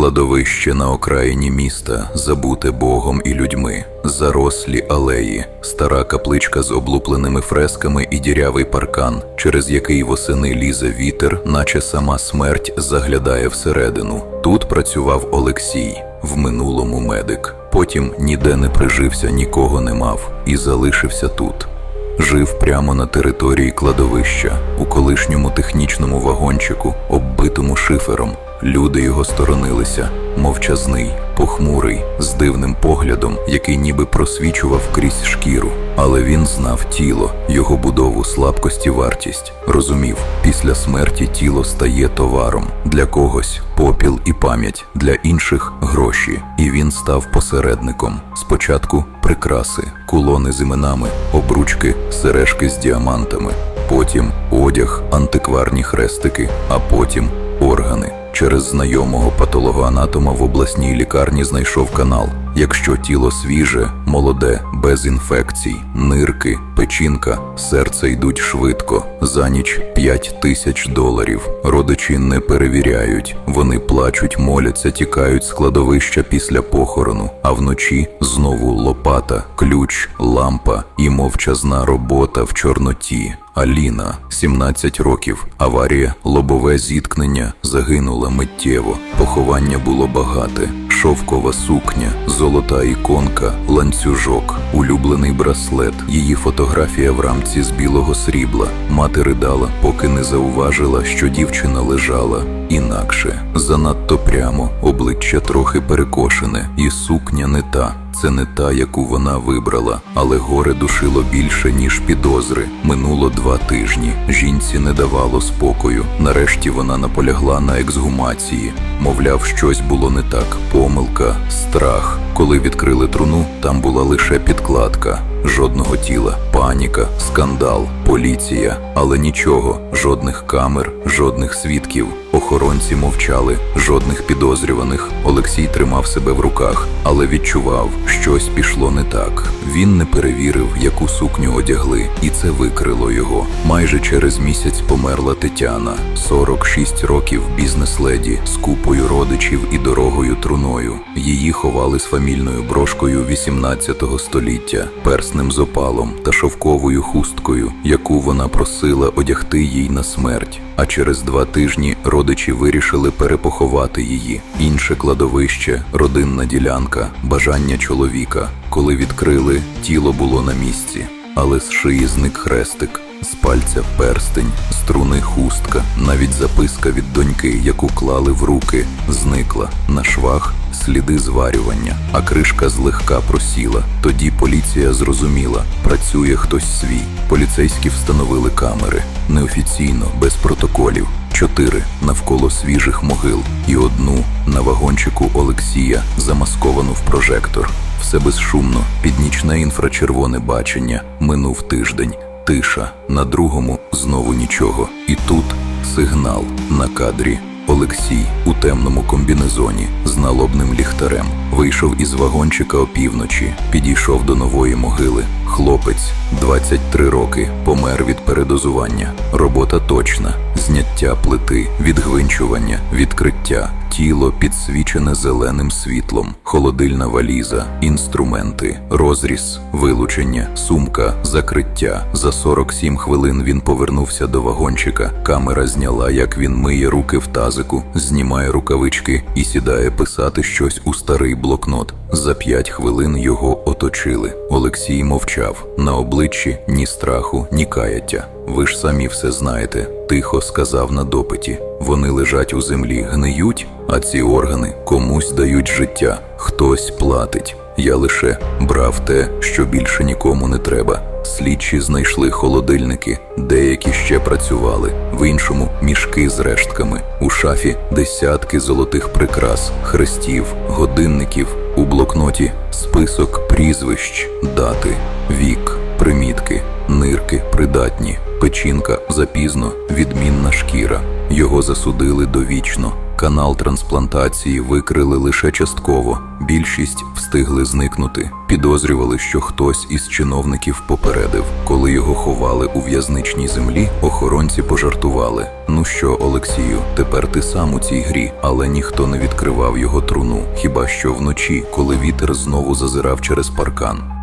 Кладовище на окраїні міста, забуте Богом і людьми, зарослі алеї, стара капличка з облупленими фресками і дірявий паркан, через який восени лізе вітер, наче сама смерть заглядає всередину. Тут працював Олексій, в минулому медик. Потім ніде не прижився, нікого не мав і залишився тут. Жив прямо на території кладовища, у колишньому технічному вагончику, оббитому шифером. Люди його сторонилися, мовчазний, похмурий, з дивним поглядом, який ніби просвічував крізь шкіру. Але він знав тіло, його будову, слабкості, вартість. Розумів, після смерті тіло стає товаром для когось попіл і пам'ять, для інших гроші. І він став посередником. Спочатку прикраси, кулони з іменами, обручки, сережки з діамантами, потім одяг, антикварні хрестики, а потім органи. Через знайомого патологоанатома в обласній лікарні знайшов канал. Якщо тіло свіже, молоде, без інфекцій, нирки, печінка, серце йдуть швидко. За ніч 5 тисяч доларів. Родичі не перевіряють. Вони плачуть, моляться, тікають з кладовища після похорону. А вночі знову лопата, ключ, лампа і мовчазна робота в чорноті. Аліна, 17 років, аварія, лобове зіткнення, загинула миттєво. Поховання було багате. Шовкова сукня, золота іконка, ланцюжок, улюблений браслет, її фотографія в рамці з білого срібла. Мати ридала, поки не зауважила, що дівчина лежала інакше, занадто прямо, обличчя трохи перекошене, і сукня не та. Це не та, яку вона вибрала, але горе душило більше, ніж підозри. Минуло два тижні. Жінці не давало спокою. Нарешті вона наполягла на ексгумації. Мовляв, щось було не так. Помилка, страх. Коли відкрили труну, там була лише підкладка. Жодного тіла, паніка, скандал, поліція, але нічого, жодних камер, жодних свідків. Охоронці мовчали, жодних підозрюваних. Олексій тримав себе в руках, але відчував, щось пішло не так. Він не перевірив, яку сукню одягли, і це викрило його. Майже через місяць померла Тетяна, 46 років бізнес-леді з купою родичів і дорогою труною. Її ховали з фамільною брошкою 18 століття, перснем з опалом та шовковою хусткою, яку вона просила одягти їй на смерть. А через два тижні родичі вирішили перепоховати її. Інше кладовище, родинна ділянка, бажання чоловіка. Коли відкрили, тіло було на місці, але з шиї зник хрестик, з пальця перстень, з труни хустка, навіть записка від доньки, яку клали в руки, зникла на швах. Сліди зварювання, а кришка злегка просіла. Тоді поліція зрозуміла, працює хтось свій. Поліцейські встановили камери неофіційно, без протоколів. Чотири навколо свіжих могил і одну на вагончику Олексія, замасковану в прожектор. Все безшумно, під нічне інфрачервоне бачення. Минув тиждень. Тиша на другому знову нічого. І тут сигнал на кадрі. Олексій у темному комбінезоні з налобним ліхтарем вийшов із вагончика опівночі, підійшов до нової могили. Хлопець, 23 роки, помер від передозування. Робота точна: зняття плити, відгвинчування, відкриття, тіло підсвічене зеленим світлом, холодильна валіза, інструменти, розріз, вилучення, сумка, закриття. За 47 хвилин він повернувся до вагончика. Камера зняла, як він миє руки в тазику, знімає рукавички і сідає писати щось у старий блокнот. За п'ять хвилин його оточили. Олексій мовчав на обличчі ні страху, ні каяття. Ви ж самі все знаєте, тихо сказав на допиті. Вони лежать у землі, гниють, а ці органи комусь дають життя, хтось платить. Я лише брав те, що більше нікому не треба. Слідчі знайшли холодильники, деякі ще працювали, в іншому мішки з рештками. У шафі десятки золотих прикрас, хрестів, годинників. У блокноті список прізвищ, дати, вік, примітки, нирки придатні, печінка запізно, відмінна шкіра. Його засудили довічно. Канал трансплантації викрили лише частково. Більшість встигли зникнути. Підозрювали, що хтось із чиновників попередив. Коли його ховали у в'язничній землі, охоронці пожартували. Ну що, Олексію, тепер ти сам у цій грі, але ніхто не відкривав його труну. Хіба що вночі, коли вітер знову зазирав через паркан.